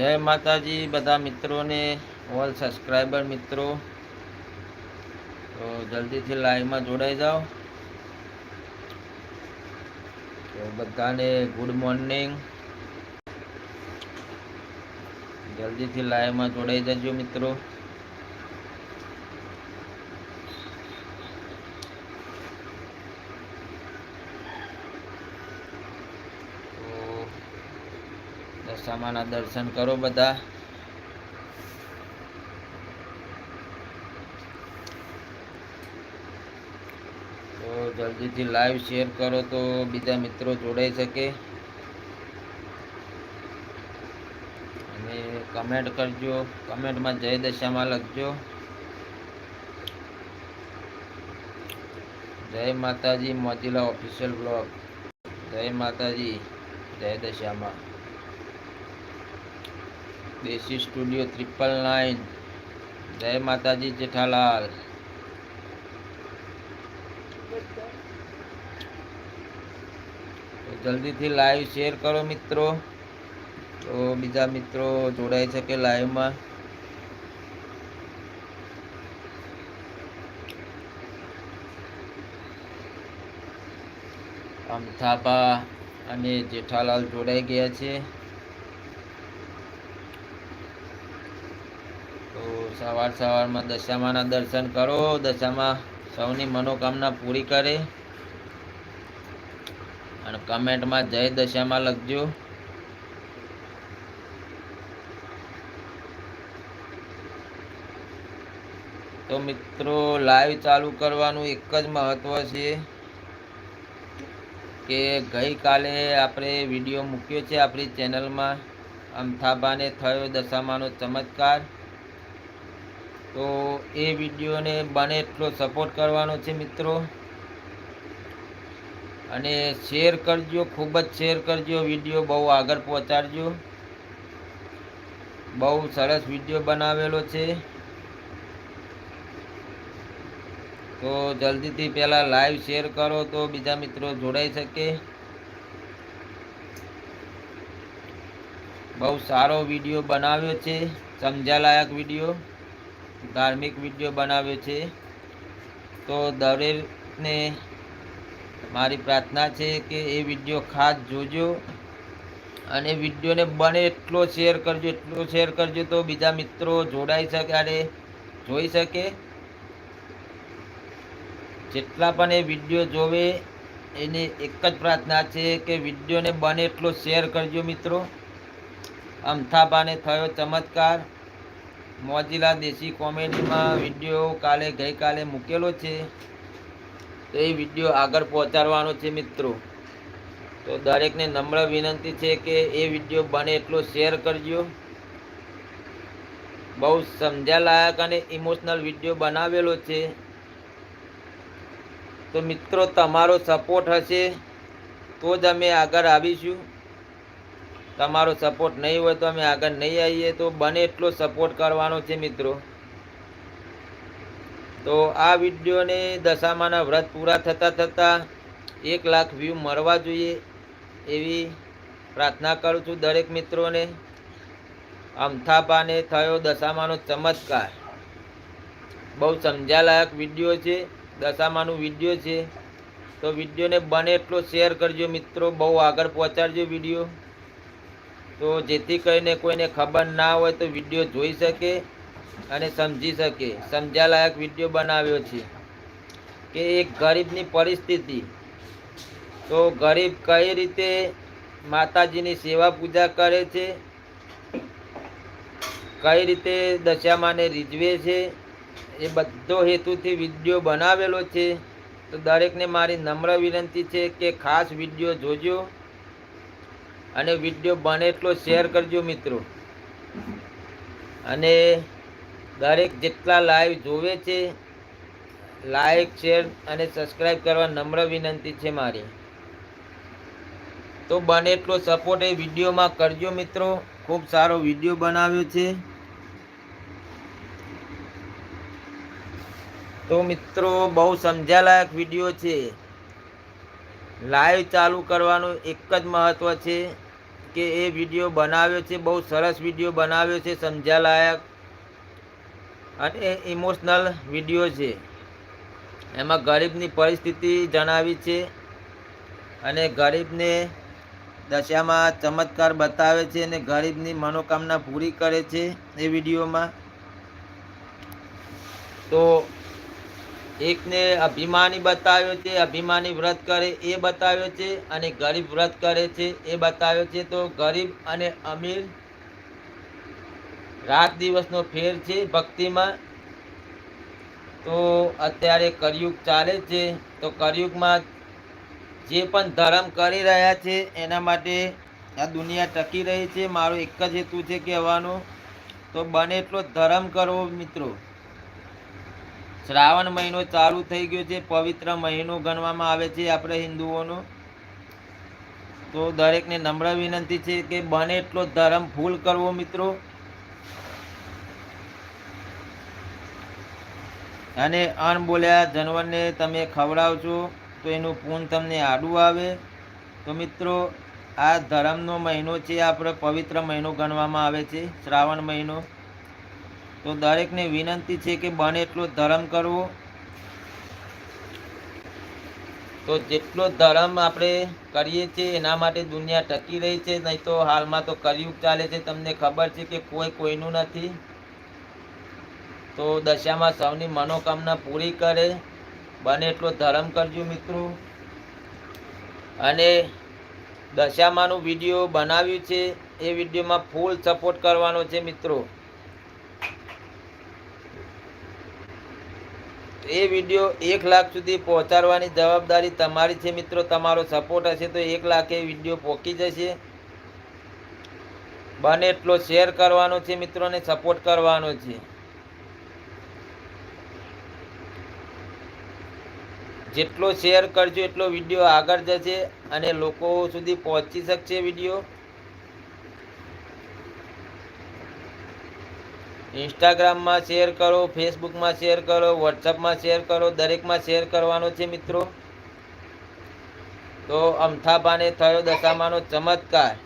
જય માતાજી, બધા મિત્રોને ઓલ સબસ્ક્રાઈબર મિત્રો. તો જલ્દીથી લાઈવમાં જોડાઈ જાઓ. તો બધાને ગુડ મોર્નિંગ જલ્દીથી લાઈવમાં જોડાઈ જજો મિત્રો. તો દર્શન કરો બધા. તો જલ્દીથી લાઈવ શેર કરો તો બીજા મિત્રો જોડાઈ શકે. અને કમેન્ટ કરજો. કમેન્ટમાં જય દશામાં લખજો. જય માતાજી મોજીલા ઓફિશિયલ બ્લોગ જય માતાજી, જય દશામાં. દેશી સ્ટુડિયો ત્રિપલ નાઇન. જય માતાજી, જેઠાલાલ. જલ્દીથી લાઈવ શેર કરો મિત્રો. તો બીજા મિત્રો જોડાઈ શકે લાઈવમાં અમથાપા અને જેઠાલાલ જોડાઈ ગયા છે તો સવાર સવારમાં દશામાના દર્શન કરો. દશામાં સૌની મનોકામના પૂરી કરે. અને કમેન્ટમાં જય દશામાં લખજો. તો મિત્રો, લાઈવ ચાલુ કરવાનું એક જ મહત્વ છે કે ગઈકાલે આપણે વીડિયો મૂક્યો છે આપણી ચેનલમાં. અમથાબાને થયો દશામાનો ચમત્કાર. તો એ વિડીયોને બને એટલો સપોર્ટ કરવાનો છે મિત્રો. અને શેર કરજો, ખૂબ જ શેર કરજો, વીડિયો બહુ આગળ પહોંચાડજો. બહુ સરસ વીડિયો બનાવેલો છે. તો જલ્દીથી પહેલાં લાઈવ શેર કરો તો બીજા મિત્રો જોડાઈ શકે. બહુ સારો વીડિયો બનાવ્યો છે, સમજાલાયક વીડિયો. ધાર્મિક વીડિયો બનાવ્યો છે. તો દરેકને મારી પ્રાર્થના છે કે એ વીડિયો ખાસ જોજો અને વિડીયોને બને એટલો શેર કરજો, એટલો શેર કરજો તો બીજા મિત્રો જોડાઈ શકે અને જોઈ શકે. જેટલા પણ એ વીડિયો જોવે, એને એક જ પ્રાર્થના છે કે વિડીયોને બને એટલો શેર કરજો મિત્રો. અમથાબાને થયો ચમત્કાર. મોજીલા દેશી કોમેડીમાં વીડિયો કાલે ગઈકાલે મૂકેલો છે. તો એ વીડિયો આગળ પહોંચાડવાનો છે મિત્રો. તો દરેકને નમ્ર વિનંતી છે કે એ વીડિયો બને એટલો શેર કરજો. બહુ સમજાલાયક અને ઇમોશનલ વીડિયો બનાવેલો છે. તો મિત્રો, તમારો સપોર્ટ હશે તો જ અમે આગળ આવીશું. તમારો સપોર્ટ નહીં હોય તો અમે આગળ નહીં આવીએ. તો બને એટલો સપોર્ટ કરવાનો છે મિત્રો. તો આ વિડીયોને દશામાના વ્રત પૂરા થતાં થતાં એક લાખ વ્યૂ મળવા જોઈએ એવી પ્રાર્થના કરું છું દરેક મિત્રોને. અમથાપાને થયો દશામાનો ચમત્કાર. બહુ સમજાલાયક વીડિયો છે, દશામાનું વીડિયો છે. તો વિડીયોને બને એટલો શેર કરજો મિત્રો, બહુ આગળ પહોંચાડજો વીડિયો. તો જેથી કરીને કોઈને ખબર ના હોય તો વીડિયો જોઈ શકે અને સમજી શકે. સમજાલાયક વીડિયો બનાવ્યો છે કે એક ગરીબની પરિસ્થિતિ. તો ગરીબ કઈ રીતે માતાજીની સેવા પૂજા કરે છે? કઈ રીતે દશામાને રીઝવે છે? એ બધો હેતુથી વીડિયો બનાવેલો છે. તો દરેકને મારી નમ્ર વિનંતી છે કે ખાસ વીડિયો જોજો. અને વીડિયો બને એટલો શેર કરજો મિત્રો. અને દરેક જેટલા લાઈવ જોવે છે લાઈક શેર અને સબસ્ક્રાઈબ કરવા નમ્ર વિનંતી છે મારી. તો બને એટલો સપોર્ટ એ વિડીયોમાં કરજો મિત્રો. ખૂબ સારો વીડિયો બનાવ્યો છે. તો મિત્રો બહુ સમજાલાયક વીડિયો છે. લાઈવ ચાલુ કરવાનું એક જ મહત્ત્વ છે કે એ વીડિયો બનાવ્યો છે, બહુ સરસ વીડિયો બનાવ્યો છે, સમજાલાયક અને ઇમોશનલ વીડિયો છે. એમાં ગરીબની પરિસ્થિતિ જણાવી છે અને ગરીબને દશામાં ચમત્કાર બતાવે છે અને ગરીબની મનોકામના પૂરી કરે છે એ વિડીયોમાં. તો એકને અભિમાની બતાવ્યો છે, અભિમાની વ્રત કરે એ બતાવ્યો છે અને ગરીબ વ્રત કરે છે એ બતાવ્યો છે. તો ગરીબ અને અમીર રાત દિવસનો ફેર છે ભક્તિમાં. તો અત્યારે કરિયુગ ચાલે છે. તો કરિયુગમાં જે પણ ધર્મ કરી રહ્યા છે એના માટે આ દુનિયા ટકી રહી છે. મારો એક જ હેતુ છે કહેવાનો. તો બને એટલો ધર્મ કરવો મિત્રો. શ્રાવણ મહિનો ચાલુ થઈ ગયો છે, પવિત્ર મહિનો ગણવામાં આવે છે આપણે હિન્દુઓનો. તો દરેકને નમ્ર વિનંતી છે કે બને એટલો ધર્મ ફૂલ કરવો મિત્રો. અને અણબોલ્યા જાનવરને તમે ખવડાવશો તો એનું પૂન તમને આડું આવે. તો મિત્રો, આ ધર્મનો મહિનો છે, આપણે પવિત્ર મહિનો ગણવામાં આવે છે, શ્રાવણ મહિનો. તો દરેકને વિનંતી છે કે બને એટલો ધર્મ કરવો. તો જેટલો ધર્મ આપણે કરીએ છીએ, એના માટે દુનિયા ટકી રહી છે, નહીં તો હાલમાં તો કરિયુગ ચાલે છે. તમને ખબર છે કે કોઈ કોઈનું નથી. તો દશામાં સૌની મનોકામના પૂરી કરે. બને એટલો ધર્મ કરજો મિત્રો. અને દશામાનું વીડિયો બનાવ્યું છે, એ વિડીયોમાં ફૂલ સપોર્ટ કરવાનો છે મિત્રો. એ વીડિયો એક લાખ સુધી પહોંચાડવાની જવાબદારી તમારી છે મિત્રો. તમારો સપોર્ટ હશે તો એક લાખ વીડિયો પહોંચી જશે. બને એટલો શેર કરવાનો છે મિત્રોને સપોર્ટ કરવાનો છે. જેટલો શેર કરજો એટલો વીડિયો આગળ જશે અને લોકો સુધી પહોંચી શકશે વીડિયો. ઇન્સ્ટાગ્રામમાં શેર કરો ફેસબુકમાં શેર કરો વોટ્સઅપમાં શેર કરો, દરેકમાં શેર કરવાનો છે મિત્રો. તો અમથાબાને થયો દશામાનો ચમત્કાર.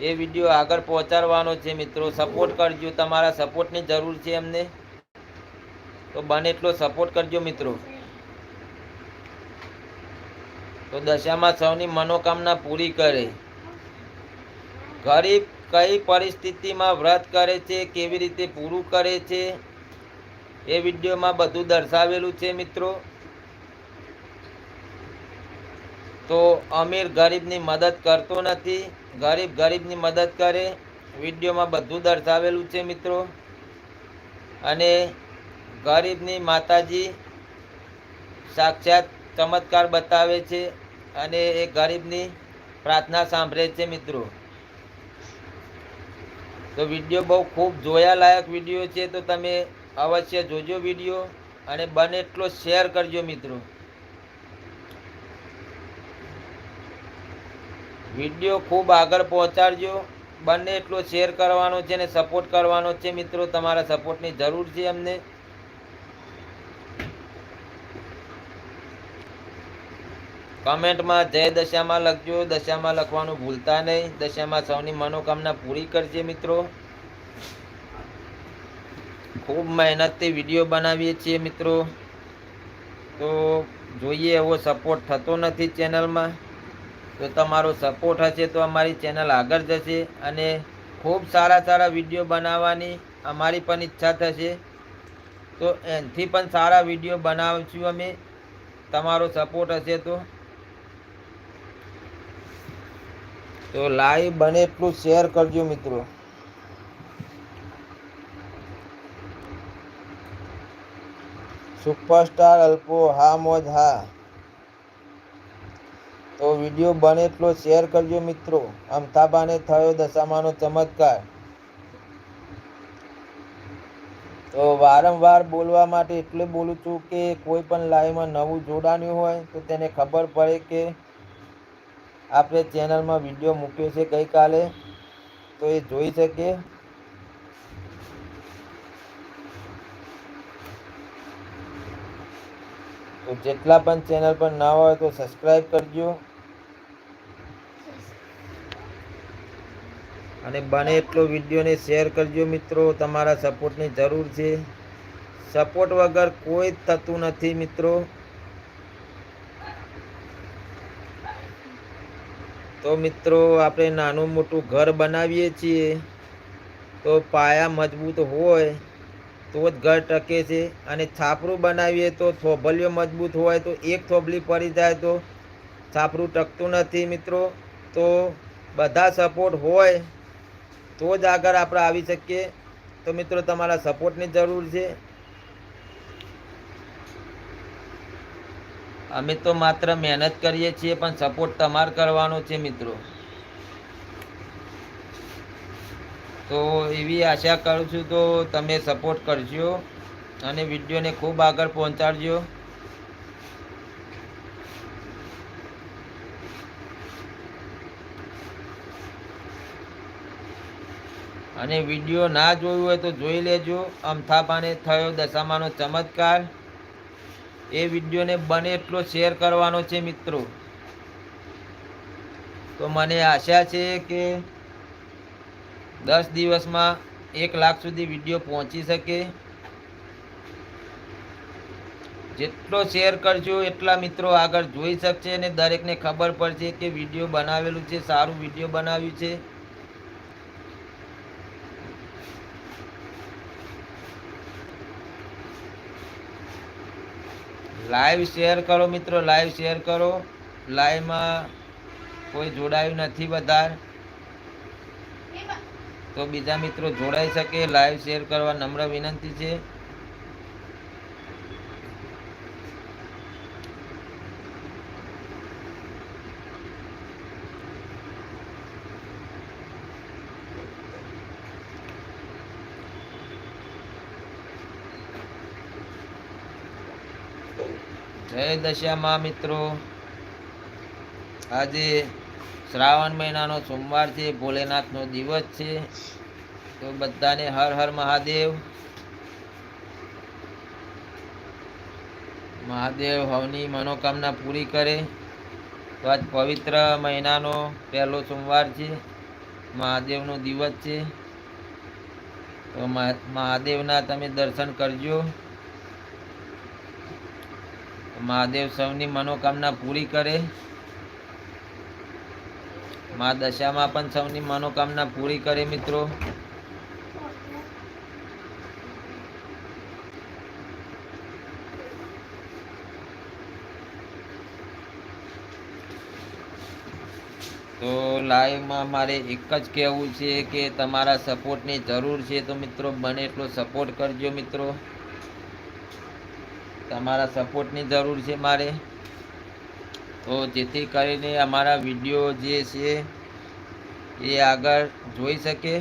એ વીડિયો આગળ પહોંચાડવાનો છે મિત્રો. સપોર્ટ કરજો. તમારા સપોર્ટની જરૂર છે એમને. તો બને એટલો સપોર્ટ કરજો મિત્રો. તો દશામાં સૌની મનોકામના પૂરી કરે. ગરીબ કઈ પરિસ્થિતિમાં વ્રત કરે છે, કેવી રીતે પૂરું કરે છે, એ વિડીયોમાં બધું દર્શાવેલું છે મિત્રો. તો અમીર ગરીબની મદદ કરતો નથી, ગરીબ ગરીબની મદદ કરે, વિડીયોમાં બધું દર્શાવેલું છે મિત્રો. અને ગરીબની માતાજી સાક્ષાત ચમત્કાર બતાવે છે અને એ ગરીબની પ્રાર્થના સાંભળે છે મિત્રો. તો વીડિયો બહુ ખૂબ જોયા લાયક વીડિયો છે, તો તમે અવશ્ય જોજો વીડિયો અને બને એટલો શેર કરજો મિત્રો. વીડિયો ખૂબ આગળ પહોંચાડજો, બંને એટલો શેર કરવાનો છે અને સપોર્ટ કરવાનો છે મિત્રો, તમારા સપોર્ટની જરૂર છે અમને. કમેન્ટમાં જય દશામાં લખજો. દશામાં લખવાનું ભૂલતા નહીં. દશામાં સૌની મનોકામના પૂરી કરજે મિત્રો. ખૂબ મહેનતથી વીડિયો બનાવીએ છીએ મિત્રો. તો જોઈએ એવો સપોર્ટ થતો નથી ચેનલમાં. તો તમારો સપોર્ટ હશે તો અમારી ચેનલ આગળ જશે અને ખૂબ સારા સારા વીડિયો બનાવવાની અમારી પણ ઈચ્છા થશે. તો એનાથી પણ સારા વીડિયો બનાવશું અમે. તમારો સપોર્ટ હશે તો. તો લાઈવ બને એટલું શેર કરજો મિત્રો. સુપરસ્ટાર અલ્પો, હા મોજ, હા. તો વીડિયો બને એટલો શેર કરજો મિત્રો. અમથાબાને થયો દશામાનો ચમત્કાર. તો વારંવાર બોલવા માટે એટલે બોલું છું કે કોઈ પણ લાઈવમાં નવું જોડાણ્યું હોય તો તેને ખબર પડે કે આપણે ચેનલમાં વીડિયો મૂક્યો છે ગઈકાલે, તો એ જોઈ શકે તો જેટલા પણ ચેનલ પર ના હોય તો સબસ્ક્રાઈબ કરજો. અને બને એટલો વિડીયોને શેર કરજો મિત્રો, તમારા સપોર્ટની જરૂર છે. સપોર્ટ વગર કોઈ થતું નથી મિત્રો. તો મિત્રો, આપણે નાનું મોટું ઘર બનાવીએ છીએ. તો પાયા મજબૂત હોય, તો જ ઘર ટકે છે. અને છાપરું બનાવીએ તો થોભલીઓ મજબૂત હોય, તો એક થોભલી પડી જાય તો છાપરું ટકતું નથી મિત્રો. તો બધા સપોર્ટ હોય, તો જ આગળ આપણે આવી શકીએ. તો મિત્રો, તમારા સપોર્ટની જરૂર છે. અમે તો માત્ર મહેનત કરીએ છીએ, પણ સપોર્ટ તમારે કરવાનો છે મિત્રો. તો એવી આશા કરું છું તો તમે સપોર્ટ કરજો અને વિડીયોને ખૂબ આગળ પહોંચાડજો. અને વીડિયો ના જોયું હોય તો જોઈ લેજો. અમથાપાને થયો દશામાનો ચમત્કાર. એ વિડીયોને બને એટલો શેર કરવાનો છે મિત્રો. તો મને આશા છે કે દસ દિવસમાં એક લાખ સુધી વીડિયો પહોંચી શકે. જેટલો શેર કરજો એટલા મિત્રો આગળ જોઈ શકશે અને દરેકને ખબર પડશે કે વીડિયો બનાવેલું છે, સારું વીડિયો બનાવ્યું છે. લાઈવ શેર કરો મિત્રો લાઈવ શેર કરો. લાઈવમાં કોઈ જોડાયું નથી બધા તો બીજા મિત્રો જોડાઈ શકે લાઈવ શેર કરવા નમ્ર વિનંતી છે. જય દશામાં મિત્રો. આજે શ્રાવણ મહિનાનો સોમવાર છે, ભોલેનાથનો દિવસ છે. તો બધાને હર હર મહાદેવ. મહાદેવ હવની મનોકામના પૂરી કરે. તો આજ પવિત્ર મહિનાનો પહેલો સોમવાર છે, મહાદેવનો દિવસ છે. તો મહાદેવના તમે દર્શન કરજો. મહાદેવ સૌની મનોકામના પૂરી કરે. મા દશામાં પણ સૌની મનોકામના પૂરી કરે મિત્રો. તો લાઈવમાં મારે એક જ કહેવું છે કે તમારા સપોર્ટની જરૂર છે. તો મિત્રો બને એટલો સપોર્ટ કરજો મિત્રો. તમારા સપોર્ટની જરૂર છે મારે. તો જેથી કરીને અમારા વીડિયો જે છે એ આગળ જોઈ શકે.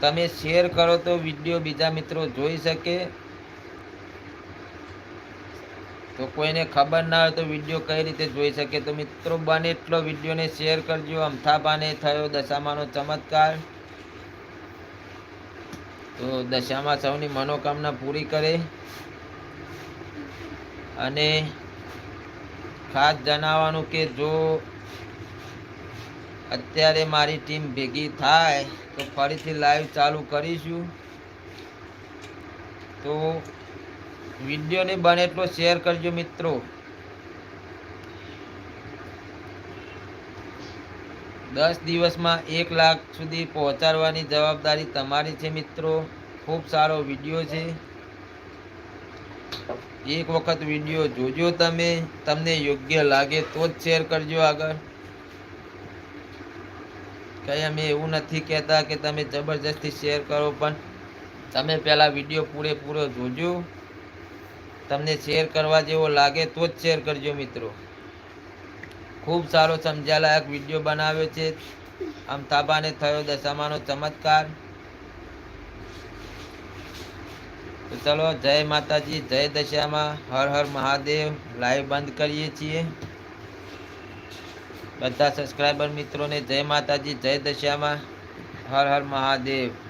તમે શેર કરો તો વીડિયો બીજા મિત્રો જોઈ શકે. તો કોઈને ખબર ના હોય તો વીડિયો કઈ રીતે જોઈ શકે. તો મિત્રો બને એટલો વિડીયોને શેર કરજો. અમથાબાને થયો દશામાનો ચમત્કાર. તો દશામાં સૌની મનોકામના પૂરી કરે અને ખાસ જણાવવાનું કે જો અત્યારે મારી ટીમ ભેગી થાય તો ફરીથી લાઈવ ચાલુ કરીશું. તો વિડીયોને બને એટલો શેર કરજો મિત્રો. દસ દિવસમાં એક લાખ સુધી પહોંચાડવાની જવાબદારી તમારી છે, મિત્રો. ખૂબ સારો વીડિયો છે. એક વખત વીડિયો જોજો તમે. તમને યોગ્ય લાગે તો જ શેર કરજો આગળ. કંઈ અમે એવું નથી કહેતા કે તમે જબરજસ્તી શેર કરો, પણ તમે પહેલાં વીડિયો પૂરેપૂરો જોજો. તમને શેર કરવા જેવો લાગે તો જ શેર કરજો, મિત્રો. ખૂબ સારો સમજાલાયક વીડિયો બનાવ્યો છે. આમ થયો દશામાનો ચમત્કાર. તો ચલો, જય માતાજી, જય દશામાં. હર હર મહાદેવ. લાઈવ બંધ કરીએ છીએ. બધા સબસ્ક્રાઈબર મિત્રોને જય માતાજી, જય દશામાં. હર હર મહાદેવ.